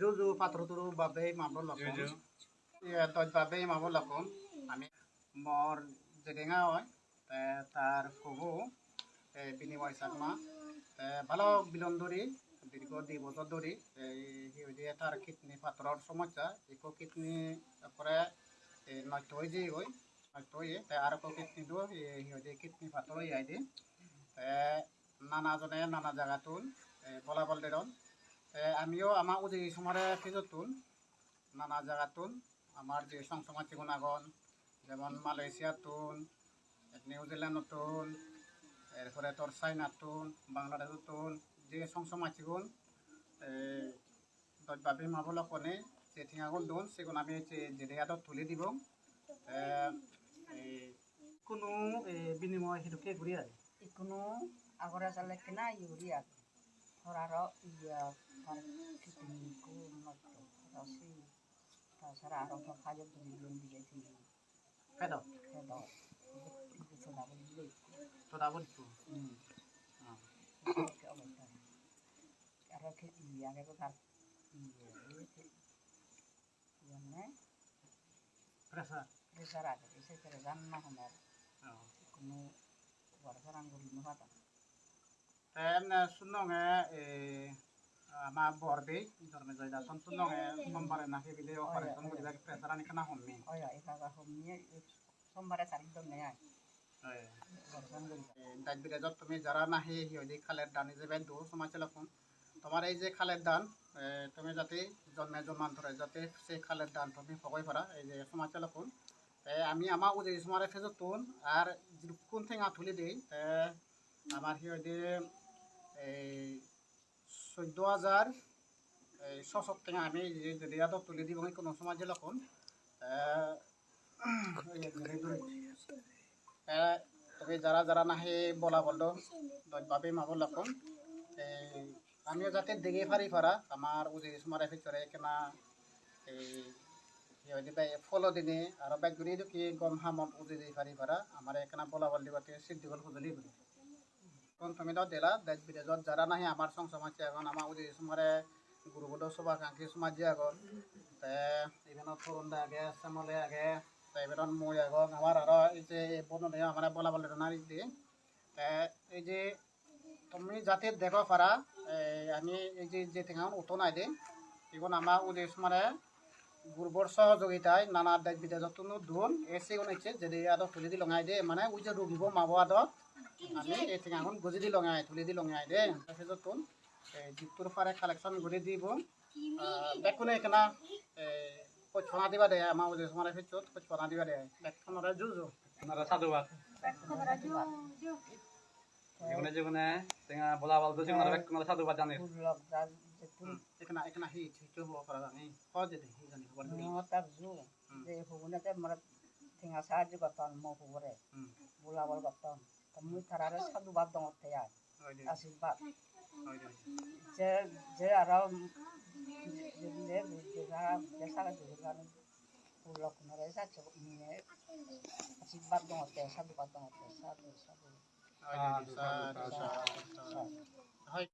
patruturu babe mabro lakum Juju. iya toj babe mabro lakum আমি মর জেগেঙা হয় তে তার কবু এ বিনিময় চাকমা ভালো বিলন ধরি দীর্ঘ দুই বছর ধরি। এই সিহঁতে তার কিডনি পাথৰৰ সমস্যা। একো কিডনি তারপরে নষ্ট হয়ে যাই হয় নষ্ট হয়ে। তে আর একো কিডনিটো সিহঁতে কিডনি পাথৰ হৈ আই দিয়ে। নানাজনে নানা জায়গাতুন বলা বল দেরন আমিও আমার উদয় সমরে ফিজতুন নানা জায়গাতুন আমার যে সংসমাজ গুণাগণ, যেমন মালয়েশিয়াতুন নিউজিল্যান্ডতুন এরপরে তোর চাইনাতুন বাংলাদেশতুন যে সংসমাজিগুন দশভাবে মাবল কনে যে ঠিঙাগুন দুন সেগুন আমি জেডিয়াত তুলে দিব। কোনো বিনিময় সেটুকে ঘুরি আয় ইকোনো আগরে চালে কিনা urea ora ro iya. Bar kidiniku metu rosi dasar arofa kayo dilun biye sini kado kado itu sudah beli sudah beli tuh hmm. Ah. Oke oke karena ke iya aku kan iya iya ne presa presa ra ke se ke ganna hamar ah kuno warga ranggul mata শুনঙে এ আমার বরবে ধর্মে জয়দা সন শুনঙে সোমবারে নাকি বিলে operation করিবা pressure আনি কেনা হমনি ওই একা হমিয়ে সোমবারে তারিখ দম নেয় বড় আঙ্গুল দাঁত বিরাজত তুমি যারা নাহি সিহঁতি খালের দান হিসেবে দু সমাজ তোমার এই যে খালের দান তুমি যাতে জন্মে জন্মান ধরে যাতে সেই খালের দান তুমি ফকাই পারা এই যে সমাজ তে আমি আমার উদয় সমারে ফেজত তুন আর কোন ঠেঙা তুলি দিই আমার সিহঁতি এই চৈধ্য হাজার এই ছশো টেঙা আমি যে যদি তুলি দিব কোনো সমাজ জেলাকুন তবে যারা যারা নাহে, বলা বলল বাবে মাবো লাকুন। এই, আমিও যাতে দেখে পারি পারা আমার উজি সুমারে ভিতরে কেনা, এই ফলো দিনে আর বাইক ঘুরি কি গম হামত উজি পারি পারা আমার এখানে বলা বলি বাতে সিদ্ধি গল খুঁজলি কোন তুমি তো দিলা? দেশ বিদেশত যারা নাহি আমার সংসার মাছে এখন আমার উজি সুমারে গুরুগুলো শুভাকাঙ্ক্ষী সমাজ আগত তে, ইভেনত তরুণ আগে, শ্যামলে আগে, তে, ইভেনত মই আগত আমার আরও এই যে বননে আমার বলা বলে নারী দিয়ে। তে, এই যে, তুমি যাতে দেখো পারা আমি এই যে যে ঠেঙান উঠো নাই দে এখন আমার উদ্দেশ্য মানে গুরুবর সহযোগিতায় নানা দেশ বিদেশত ধুন এসে হচ্ছে যদি আদত তুলি দি লঙাই দে মানে ওই যে রুগিব মাবো আদত। আমি এই ঠেঙাখন গজি দি লঙাই তুলি দি লঙাই দে। তাৰপিছত তোন জিপটোৰ পাৰে কালেকশ্যন কৰি দিব বেগখনে এখানা কোচফনা দিবা দে আমাৰ উদ্দেশ্য মানে ভিতৰত কোচফনা দিবা দে। বেগখনৰে যুঁজো আপনারা সাধুবাদ যেগুনে যেগুনে টেঙা বলা বল তো সেগুনে বেকুনারা সাধুবাদ জানে। এখানে এখানে সি সেইটো হ'ব পৰা জানি সহজে দে জানি হ'ব জু যে সাহায্য করতাম মো হুবরে বুলাবল করতাম তুমি তারারে সাধু বাদ দমত তেয়া হয় দে আশীর্বাদ হয় দে যে যে আর যে যে যারা যে সারা দুর্গান ফুলক নরে যাচ্ছে নিয়ে আশীর্বাদ দমত সাধু বাদ দমত সাধু সাধু হয় দে হয়